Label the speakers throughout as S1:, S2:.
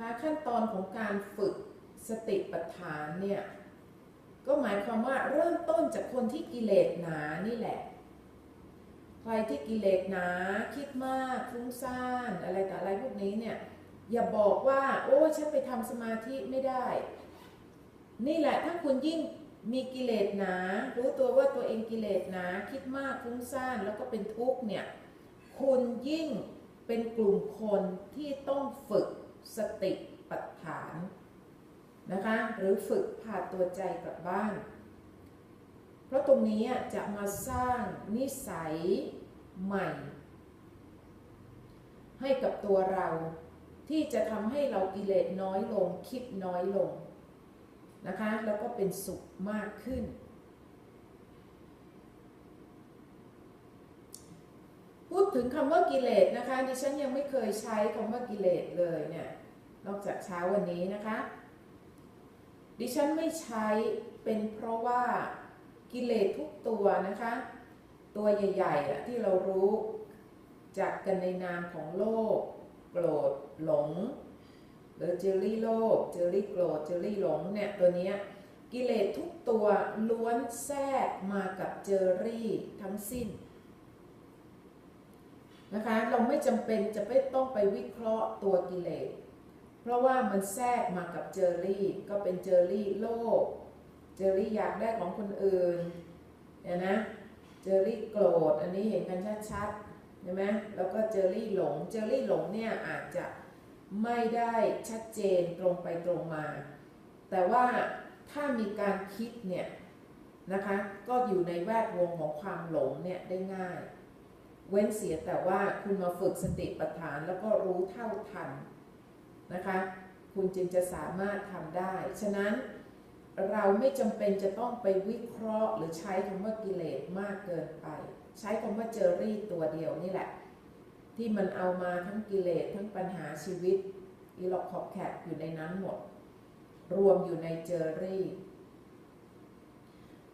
S1: คะขั้นตอนของการฝึกสติปัฏฐานเนี่ยก็หมายความว่าเริ่มต้นจากคนที่กิเลสหนานี่แหละ ใครที่กิเลสหนาคิดมากฟุ้งซ่านอะไรแต่อะไรพวกนี้เนี่ยอย่าบอกว่าโอ้ฉันไปทำสมาธิไม่ได้ นี่แหละถ้าคุณยิ่งมีกิเลสหนา รู้ตัวว่าตัวเองกิเลสหนาคิดมากฟุ้งซ่านแล้วก็เป็นทุกข์เนี่ยคุณยิ่งเป็นกลุ่มคนที่ต้องฝึก สติปัฏฐานนะคะหรือฝึกพาตัวใจกลับบ้าน เพราะตรงนี้จะมาสร้างนิสัยใหม่ ให้กับตัวเราที่จะทำให้เรากิเลสน้อยลงคิดน้อยลงนะคะแล้วก็เป็นสุขมากขึ้น ดถึงคำว่ากิเลสนะคะ ดิฉันยังไม่เคยใช้คำว่ากิเลสเลยเนี่ย นอกจากเช้าวันนี้นะคะ ดิฉันไม่ใช้เป็นเพราะว่ากิเลสทุกตัวนะคะ ตัวใหญ่ๆที่เรารู้จากกันในนามของโลก โกรธหลงหรือเจอรี่โลภเจอรี่โกรธเจอรี่หลงเนี่ยตัวนี้กิเลสทุกตัวล้วนแทรกมากับเจอรี่ทั้งสิ้น นะคะ เราไม่จำเป็นจะไม่ต้องไปวิเคราะห์ตัวกิเลส เพราะว่ามันแทรกมากับเจอรี่ ก็เป็นเจอรี่โลภ เจอรี่อยากได้ของคนอื่นเนี่ยนะ เจอรี่โกรธ อันนี้เห็นกันชัดๆ ใช่ไหมแล้วก็เจอรี่หลง เจอรี่หลงเนี่ยอาจจะไม่ได้ชัดเจนตรงไปตรงมา แต่ว่าถ้ามีการคิดเนี่ยนะคะ ก็อยู่ในแวดวงของความหลงเนี่ยได้ง่าย เว้นเสียแต่ว่าคุณมาฝึกสติปัฏฐานแล้วก็รู้เท่าทันนะคะ คุณจึงจะสามารถทำได้ ฉะนั้นเราไม่จำเป็นจะต้องไปวิเคราะห์ หรือใช้คำว่ากิเลสมากเกินไป ใช้คำว่าเจอรี่ตัวเดียวนี่แหละ ที่มันเอามาทั้งกิเลสทั้งปัญหาชีวิตอีล็อกขอบแคบอยู่ในนั้นหมด รวมอยู่ในเจอรี่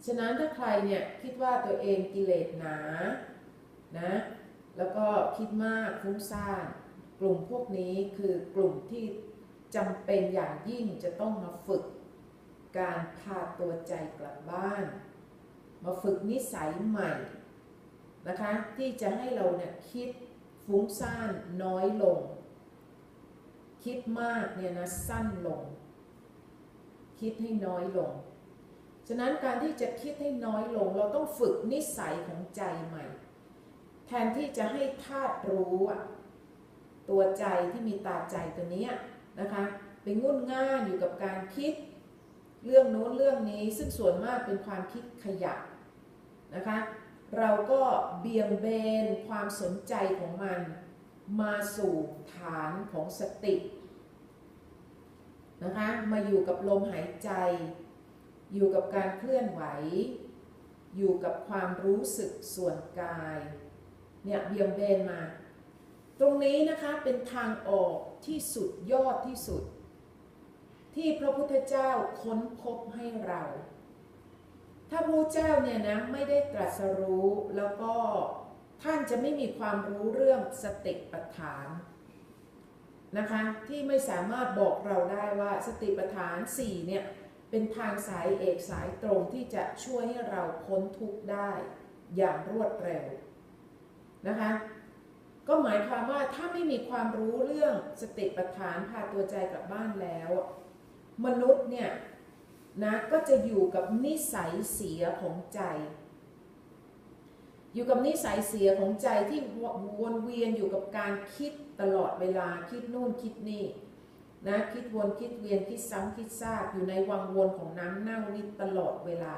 S1: ฉะนั้นถ้าใครเนี่ยคิดว่าตัวเองกิเลสหนา นะ แล้วก็คิดมากฟุ้งซ่านกลุ่มพวกนี้คือกลุ่มที่จำเป็นอย่างยิ่งจะต้องมาฝึก การพาตัวใจกลับบ้าน มาฝึกนิสัยใหม่นะคะที่จะให้เราเนี่ยคิดฟุ้งซ่านน้อยลง คิดมากเนี่ยนะสั้นลง คิดให้น้อยลง ฉะนั้นการที่จะคิดให้น้อยลง เราต้องฝึกนิสัยของใจใหม่ แทนที่จะให้ธาตุรู้ตัวใจที่มีตาใจตัวนี้นะคะไปงุ่นง่านอยู่กับการคิดเรื่องโน้นเรื่องนี้ซึ่งส่วนมากเป็นความคิดขยะนะคะ เราก็เบี่ยงเบนความสนใจของมันมาสู่ฐานของสตินะคะมาอยู่กับลมหายใจ อยู่กับการเคลื่อนไหว อยู่กับความรู้สึกส่วนกาย เนี่ยเบี่ยงเบนมา ตรงนี้นะคะเป็นทางออกที่สุดยอดที่สุด ที่พระพุทธเจ้าค้นพบให้เรา ถ้าพระเจ้าเนี่ยนะไม่ได้ตรัสรู้แล้วก็ท่านจะไม่มีความรู้เรื่องสติปัฏฐานนะคะที่ไม่สามารถบอกเราได้ว่าสติปัฏฐาน4เนี่ยเป็นทางสายเอกสายตรงที่จะช่วยให้เราพ้นทุกข์ได้อย่างรวดเร็ว นะคะ ก็หมายความว่าถ้าไม่มีความรู้เรื่องสติปัฏฐานพาตัวใจกลับบ้านแล้ว มนุษย์เนี่ยนะก็จะอยู่กับนิสัยเสียของใจ อยู่กับนิสัยเสียของใจที่วนเวียนอยู่กับการคิดตลอดเวลาคิดนู่นคิดนี่นะคิดวนคิดเวียนคิดซ้ำคิดซากอยู่ในวังวนของน้ำเน่านี่ตลอดเวลา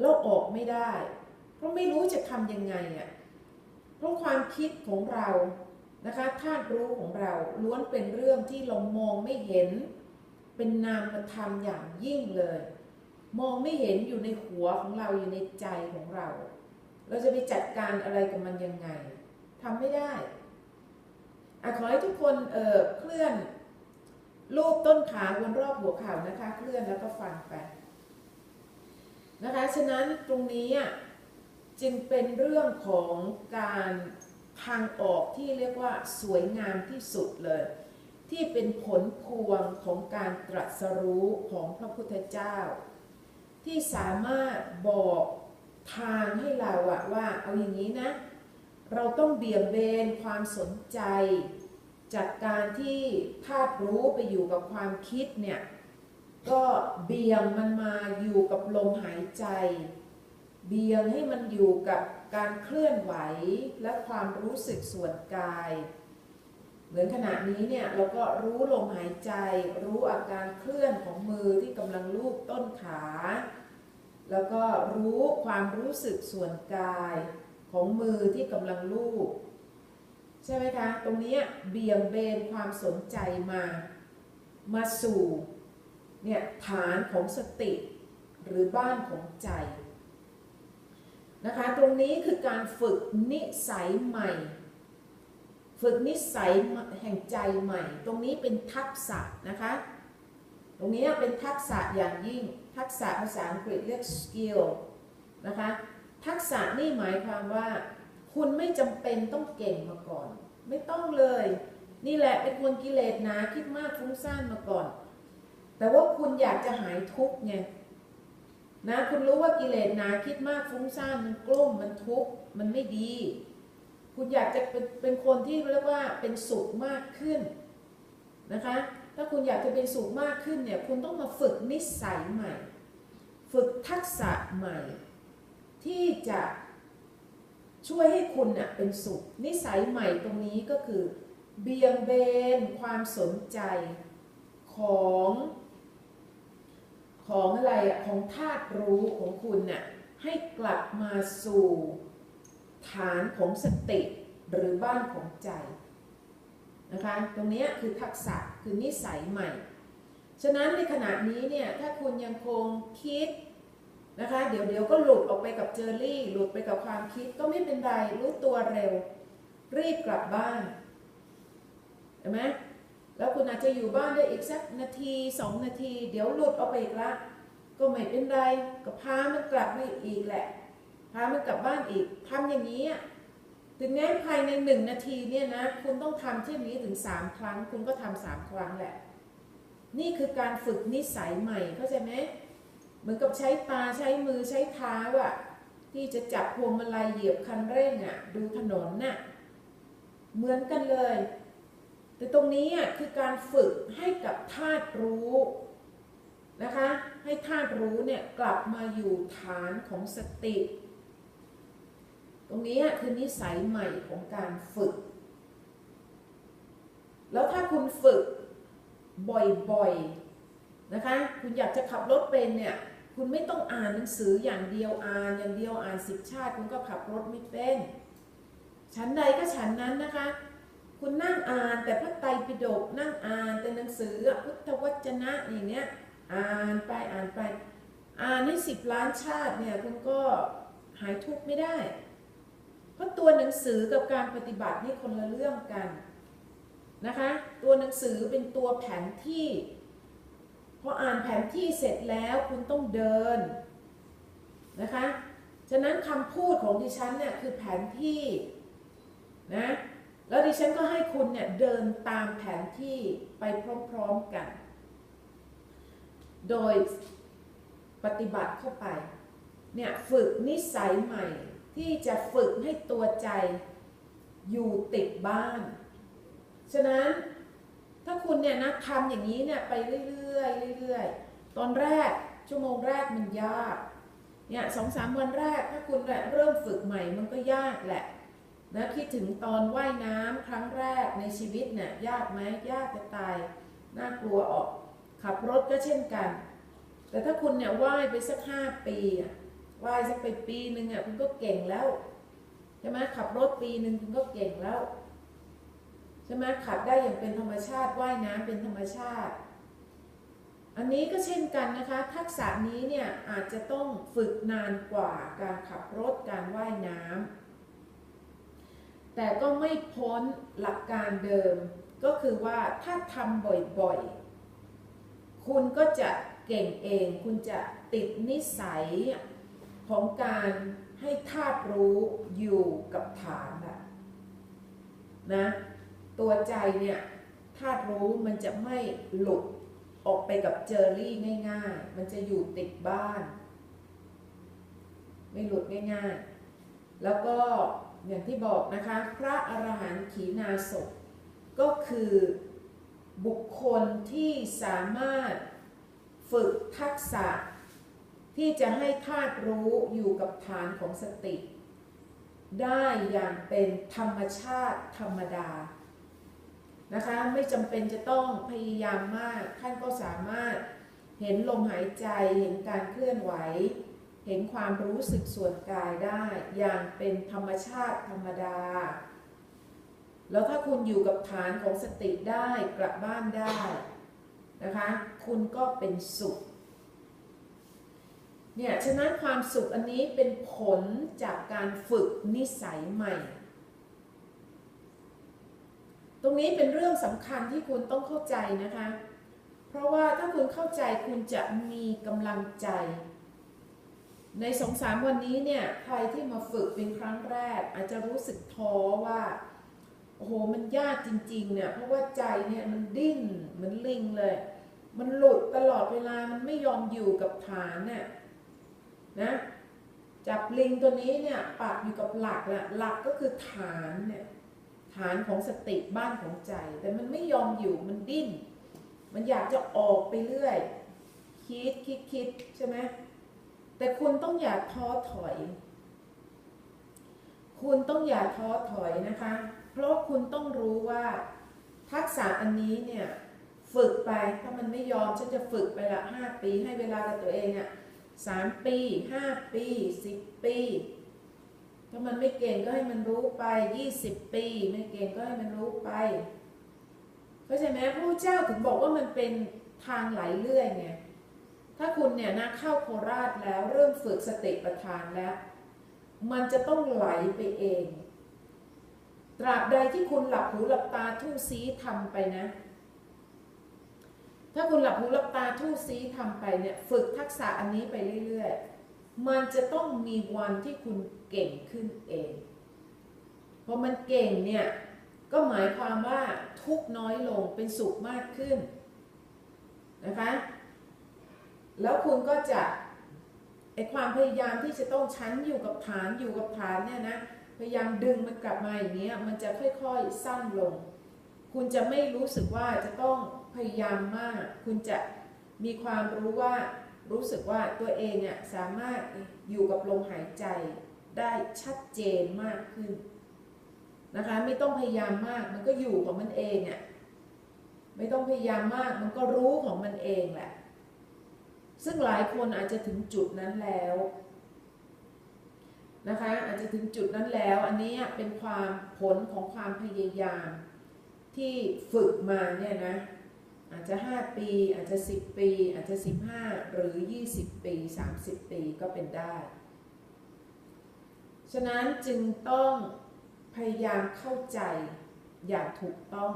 S1: แล้วออกไม่ได้ เพราะไม่รู้จะทำยังไงอะ่ะ ราะความคิดของเรานะคะธาตุรู้ของเราล้วนเป็นเรื่องที่เรามองไม่เห็น เป็นนามธรรมอย่างยิ่งเลย มองไม่เห็นอยู่ในหัวของเราอยู่ในใจของเรา เราจะไปจัดการอะไรกับมันยังไงทำไม่ได้อขอให้ทุกคนเเคลื่อน รูปต้นขาวนรอบหัวเข่านะคะ เคลื่อนแล้วก็ฟังไปนะคะ ฉะนั้นตรงนี้อะ จึงเป็นเรื่องของการทางออกที่เรียกว่าสวยงามที่สุดเลย ที่เป็นผลพวงของการตรัสรู้ของพระพุทธเจ้า ที่สามารถบอกทางให้เราอะว่าเอาอย่างนี้นะ เราต้องเบี่ยงเบนความสนใจ จากการที่ธาตุรู้ไปอยู่กับความคิดเนี่ยก็เบี่ยงมันมาอยู่กับลมหายใจ เบี่ยงให้มันอยู่กับการเคลื่อนไหวและความรู้สึกส่วนกาย เหมือนขณะนี้เนี่ยเราก็รู้ลมหายใจ รู้อาการเคลื่อนของมือที่กำลังลูบต้นขา แล้วก็รู้ความรู้สึกส่วนกายของมือที่กำลังลูบใช่ไหมคะ ตรงนี้เบี่ยงเบนความสนใจมา มาสู่เนี่ยฐานของสติหรือบ้านของใจ นะคะ ตรงนี้คือการฝึกนิสัยใหม่ ฝึกนิสัยแห่งใจใหม่ ตรงนี้เป็นทักษะนะคะ ตรงนี้เป็นทักษะอย่างยิ่ง ทักษะภาษาอังกฤษเรียก skill นะคะ ทักษะนี่หมายความว่า คุณไม่จำเป็นต้องเก่งมาก่อน ไม่ต้องเลย นี่แหละเป็นคนกิเลสนาคิดมากฟุ้งซ่านมาก่อน แต่ว่าคุณอยากจะหายทุกข์ไง นะคุณรู้ว่ากิเลสหนาคิดมากฟุ้งซ่านมันกลุ้มมันทุกข์มันไม่ดี คุณอยากจะเป็นเป็นคนที่เรียกว่าเป็นสุขมากขึ้นนะคะ ถ้าคุณอยากจะเป็นสุขมากขึ้นเนี่ยคุณต้องมาฝึกนิสัยใหม่ ฝึกทักษะใหม่ ที่จะช่วยให้คุณเน่ยเป็นสุข นิสัยใหม่ตรงนี้ก็คือ เบี่ยงเบนความสนใจของ ของอะไรอะของธาตุรู้ของคุณน่ะให้กลับมาสู่ฐานของสติหรือบ้านของใจนะคะตรงนี้คือทักษะคือนิสัยใหม่ ฉะนั้นในขณะนี้เนี่ยถ้าคุณยังคงคิดนะคะเดี๋ยวเดี๋ยวก็หลุดออกไปกับเจอรี่ หลุดไปกับความคิดก็ไม่เป็นไรรู้ตัวเร็ว รีบกลับบ้านเห็นไหม แล้วคุณอาจจะอยู่บ้านได้อีกสักนาทีสองนาที เดี๋ยวหลุดออกไปอีกละ ก็ไม่เป็นไรก็พามันกลับมาอีกแหละ พามันกลับบ้านอีกทำอย่างนี้ถึงแม้ภายในหนึ่งนาทีเนี่ยนะคุณต้องทำเช่นนี้ถึงสามครั้ง คุณก็ทำสามครั้งแหละ นี่คือการฝึกนิสัยใหม่เข้าใจไหมเหมือนกับใช้ตาใช้มือใช้เท้าอะที่จะจับพวงมาลัยเหยียบคันเร่งอะดูถนนน่ะเหมือนกันเลย แต่ตรงนี้อะคือการฝึกให้กับธาตุรู้นะคะ ให้ธาตุรู้เนี่ยกลับมาอยู่ฐานของสติ ตรงนี้คือนิสัยใหม่ของการฝึก แล้วถ้าคุณฝึกบ่อยๆนะคะ คุณอยากจะขับรถเป็นเนี่ยคุณไม่ต้องอ่านหนังสืออย่างเดียวอ่านอย่างเดียวอ่านสิบชาติ คุณก็ขับรถไม่เป็นชั้นใดก็ชั้นนั้นนะคะ คุณนั่งอ่านแต่พระไตรปิฎกนั่งอ่านแต่หนังสือพุทธวจนะอย่างเนี้ยอ่านไปอ่านไป อ่านให้สิบล้านชาติเนี่ยคุณก็หายทุกข์ไม่ได้ เพราะตัวหนังสือกับการปฏิบัตินี่คนละเรื่องกันนะคะตัวหนังสือเป็นตัวแผนที่พออ่านแผนที่เสร็จแล้วคุณต้องเดินนะคะ ฉะนั้นคำพูดของดิฉันเนี่ยคือแผนที่นะ แล้วดิฉันก็ให้คุณเนี่ยเดินตามแผนที่ไปพร้อมๆกัน โดยปฏิบัติเข้าไป เนี่ยฝึกนิสัยใหม่ที่จะฝึกให้ตัวใจอยู่ติดบ้าน ฉะนั้นถ้าคุณเนี่ยนะทำอย่างนี้เนี่ยไปเรื่อยๆเรื่อยๆ ตอนแรกชั่วโมงแรกมันยาก เนี่ยสองสามวันแรกถ้าคุณเริ่มฝึกใหม่มันก็ยากแหละ นะคิดถึงตอนว่ายน้ำครั้งแรกในชีวิตเนี่ยยากไหมยากจะตายน่ากลัวออก ขับรถก็เช่นกัน แต่ถ้าคุณเนี่ยว่ายไปสักห้าปีอะว่ายสักไปปีหนึ่งอะคุณก็เก่งแล้วใช่ไหมขับรถปีหนึ่งคุณก็เก่งแล้วใช่ไหมขับได้อย่างเป็นธรรมชาติว่ายน้ำเป็นธรรมชาติ อันนี้ก็เช่นกันนะคะ ทักษะนี้เนี่ยอาจจะต้องฝึกนานกว่าการขับรถการว่ายน้ำ แต่ก็ไม่พ้นหลักการเดิม ก็คือว่าถ้าทำบ่อยๆ คุณก็จะเก่งเอง คุณจะติดนิสัยของการให้ธาตุรู้อยู่กับฐานนะนะตัวใจเนี่ยธาตุรู้มันจะไม่หลุดออกไปกับเจอรี่ง่าย ๆ มันจะอยู่ติดบ้าน ไม่หลุดง่าย ๆ แล้วก็ อย่างที่บอกนะคะ พระอรหันต์ขีณาสพก็คือบุคคลที่สามารถฝึกทักษะ ที่จะให้ธาตุรู้อยู่กับฐานของสติ ได้อย่างเป็นธรรมชาติธรรมดานะคะไม่จำเป็นจะต้องพยายามมาก ท่านก็สามารถเห็นลมหายใจเห็นการเคลื่อนไหว เห็นความรู้สึกส่วนกายได้อย่างเป็นธรรมชาติธรรมดา แล้วถ้าคุณอยู่กับฐานของสติได้กลับบ้านได้นะคะ คุณก็เป็นสุข เนี่ย ฉะนั้นความสุขอันนี้เป็นผลจากการฝึกนิสัยใหม่ ตรงนี้เป็นเรื่องสำคัญที่คุณต้องเข้าใจนะคะ เพราะว่าถ้าคุณเข้าใจคุณจะมีกำลังใจ ในสองสามวันนี้เนี่ยใครที่มาฝึกเป็นครั้งแรก อาจจะรู้สึกท้อว่าโอ้โหมันยากจริงๆเนี่ยเพราะว่าใจเนี่ยมันดิ้นเหมือนลิงเลย มันหลุดตลอดเวลามันไม่ยอมอยู่กับฐานเนี่ยนะจับลิงตัวนี้เนี่ยปักอยู่กับหลักละหลักก็คือฐานเนี่ยฐานของสติบ้านของใจ แต่มันไม่ยอมอยู่มันดิ้น มันอยากจะออกไปเรื่อย คิดคิดคิดใช่ไหม แต่คุณต้องอย่าท้อถอย คุณต้องอย่าท้อถอยนะคะ เพราะคุณต้องรู้ว่าทักษะอันนี้เนี่ยฝึกไปถ้ามันไม่ยอมฉันจะฝึกไปละห้าปีให้เวลากับตัวเองอะ่ะสามปีห้าปีสิบปี ถ้ามันไม่เก่งก็ให้มันรู้ไปยี่สิบปี ไม่เก่งก็ให้มันรู้ไปเข้าใจไหมพระเจ้าถึงบอกว่ามันเป็นทางไหลเลื่อยไง ถ้าคุณเนี่ยนะเข้าโคราชแล้วเริ่มฝึกสติปัฏฐานแล้ว มันจะต้องไหลไปเอง ตราบใดที่คุณหลับหูหลับตาทู่ซีทำไปนะ ถ้าคุณหลับหูหลับตาทู่ซีทำไปเนี่ยฝึกทักษะอันนี้ไปเรื่อยๆ มันจะต้องมีวันที่คุณเก่งขึ้นเองพอมันเก่งเนี่ยก็หมายความว่าทุกน้อยลงเป็นสุขมากขึ้นนะคะ แล้วคุณก็จะไอความพยายามที่จะต้องชั้นอยู่กับฐานอยู่กับฐานเนี่ยนะพยายามดึงมันกลับมาอย่างเงี้ยมันจะค่อยๆสั้นลง คุณจะไม่รู้สึกว่าจะต้องพยายามมาก คุณจะมีความรู้ว่ารู้สึกว่าตัวเองเนี่ยสามารถอยู่กับลมหายใจได้ชัดเจนมากขึ้นนะคะไม่ต้องพยายามมากมันก็อยู่ของมันเองอะไม่ต้องพยายามมากมันก็รู้ของมันเองแหละ ซึ่งหลายคนอาจจะถึงจุดนั้นแล้วนะคะอาจจะถึงจุดนั้นแล้วอันนี้เป็นความผลของความพยายามที่ฝึกมาเนี่ยนะอาจจะ 5 ปี อาจจะ 10 ปี อาจจะ 15 หรือ 20 ปี 30 ปีก็เป็นได้ ฉะนั้นจึงต้องพยายามเข้าใจอย่างถูกต้อง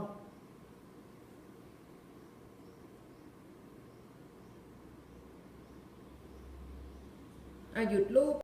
S1: อะหยุดรูป